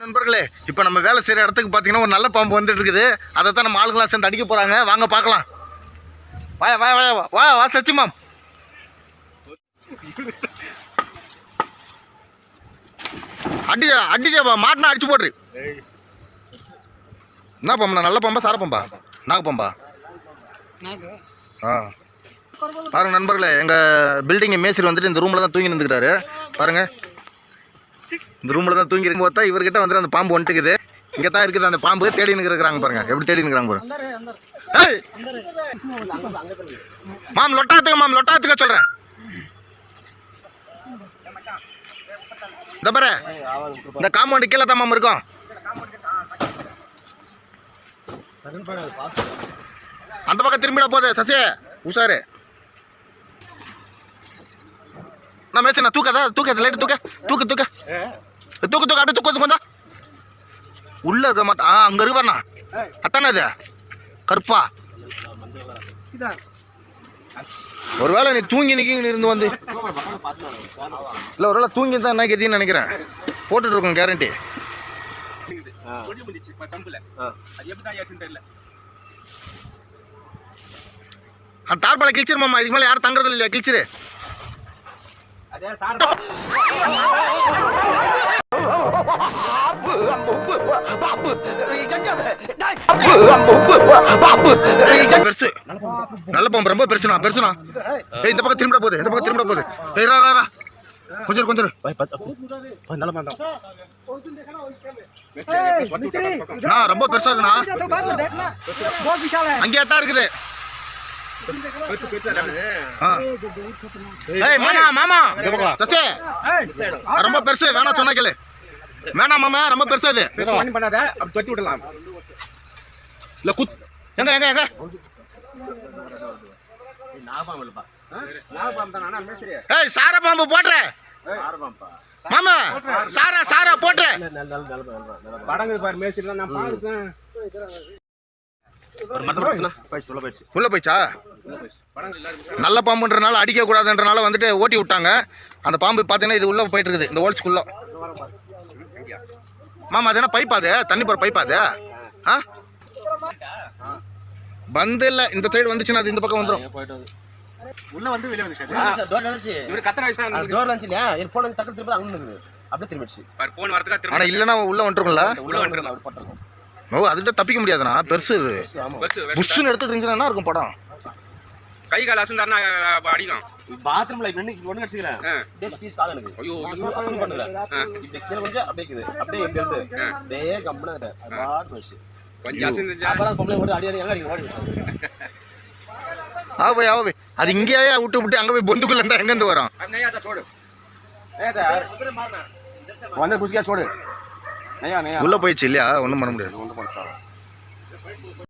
நண்பர்களே இப்போ நம்ம வேலை செய்கிற இடத்துக்கு பார்த்தீங்கன்னா ஒரு நல்ல பாம்பு வந்துட்டு இருக்குது அதை தான் நம்ம ஆளுங்களாம் சேர்ந்து அடிக்க போகிறாங்க வாங்க பார்க்கலாம் வா வா வா வா, வா வா சச்சி மாம். அடி அடிச்ச மாட்டினா அடிச்சு போட்ரு என்ன பாம்புண்ணா நல்ல பாம்பா சார பாம்பா? நாக பாம்பா? ஆ. பாருங்க நண்பர்களே எங்கள் பில்டிங் மேஸ்திரி வந்துட்டு இந்த ரூமில் தான் தூங்கி நின்றுக்கிறாரு பாருங்க. இந்த ரூமில் தான் தூங்கி இருக்கும் தான் இவர்கிட்ட வந்துட்டு அந்த பாம்பு வந்துட்டுக்குது இங்கே தான் இருக்குது அந்த பாம்பு. தேடி நிற்கிறாங்க பாருங்க. எப்படி தேடி நிற்கிறாங்க பாருங்க மாம் லொட்டாத்துக்க மாம். லொட்டாத்துக்க சொல்கிறேன் இந்த பாரு. இந்த காம்பவுண்டு கீழே தான் மாம் இருக்கும். அந்த பக்கம் திரும்பிட போகுது சசி உஷாரு. நான் மேய்ச்சி தூக்காதா தூக்க லைட்டு தூக்க தூக்கு தூக்க. தூக்கு தூக்க அப்படியே தூக்கு கொஞ்சம் உள்ள இருக்க மாட்டா. ஆ அங்கே இருக்கு அத்தானே இது? கருப்பா. ஒருவேளை நீ தூங்கி நிற்கிங்க இருந்து வந்து இல்லை ஒருவேளை தூங்கி தான் என்ன கத்தின்னு நினைக்கிறேன். போட்டுட்டு இருக்கோம் கேரண்டி அது தார்பாலை இதுக்கு மேலே யாரும் தங்குறது இல்லையா கிழிச்சிரு. அதே சார். பெருசு. நல்ல பாம்பு ரொம்ப பெருசுண்ணா பெருசுண்ணா. ஏய் இந்த பக்கம் திரும்பிட போகுது இந்த பக்கம் திரும்பிட போகுது. ஏய் ரா கொஞ்சம் கொஞ்சம். நல்ல ரொம்ப பெருசா இருக்குண்ணா. அங்கேயே தான் இருக்குது ஆ. ஏய் மாமா மாமா சசி ரொம்ப பெருசு வேணா சொன்னா கேளு. வேணாம் மாமா ரொம்ப பெருசு அது. பண்ணி பண்ணாத அப்படி தொட்டி விடலாம். இல்ல குத். எங்க ஏய் சார பாம்பு போட்ற மாமா சாரா சாரா போட்ற படங்குது பாரு மேஸ்திரி நான் பாருக்கேன் உள்ள இல்லாத நல்ல பாம்புன்றனால அடிக்க கூடாதுன்றனால வந்துட்டு ஓட்டி விட்டாங்க. அந்த பாம்பு பார்த்தீங்கன்னா இது உள்ள போயிட்டு இருக்குது இந்த ஹோல்ஸ்குள்ள மாமா அது என்ன பைப்பா அது? தண்ணி போற பைப்பா அது? ஆ? வந்து இல்ல இந்த சைடு வந்துச்சுன்னா அது இந்த பக்கம் வந்துடும் உள்ள வந்து வெளிய வந்துச்சு இவரு கத்தன வயசு தான் போன் வரதுக்கா ஆனா இல்லைன்னா உள்ள வந்துருக்கும்ல உள்ள ஓ அதுகிட்ட தப்பிக்க முடியாதுண்ணா. பெருசு இது. பஸ் புஷ்ஷுன்னு எடுத்துட்டு இருந்துச்சுன்னா என்ன இருக்கும் படம்? கை கால் அசந்தாருன்னா அடிக்கும் பாத்ரூம்ல நின்னு ஒண்ணு. அப்படியே பீஸ் கால எனக்கு ஐயோ பண்ணுறேன். இப்படி கீழே கொஞ்சம் அப்படியே இருக்குது. அப்படியே எப்படி இருந்து. அப்படியே கம்பெனி பாட்டு போயிடுச்சு கொஞ்சம் அசந்தா அப்புறம் பொம்பளை ஓடி அடி அடி எங்க அடிக்க ஓடி. ஆ போய் ஆ போய். அது இங்கேயே விட்டு விட்டு அங்கே போய் பொந்துக்குள்ள இருந்தா எங்கேருந்து வரும்? வந்து புஸ்கியா சோடு உள்ள போயிடுச்சு இல்லையா? ஒன்றும் பண்ண முடியாது.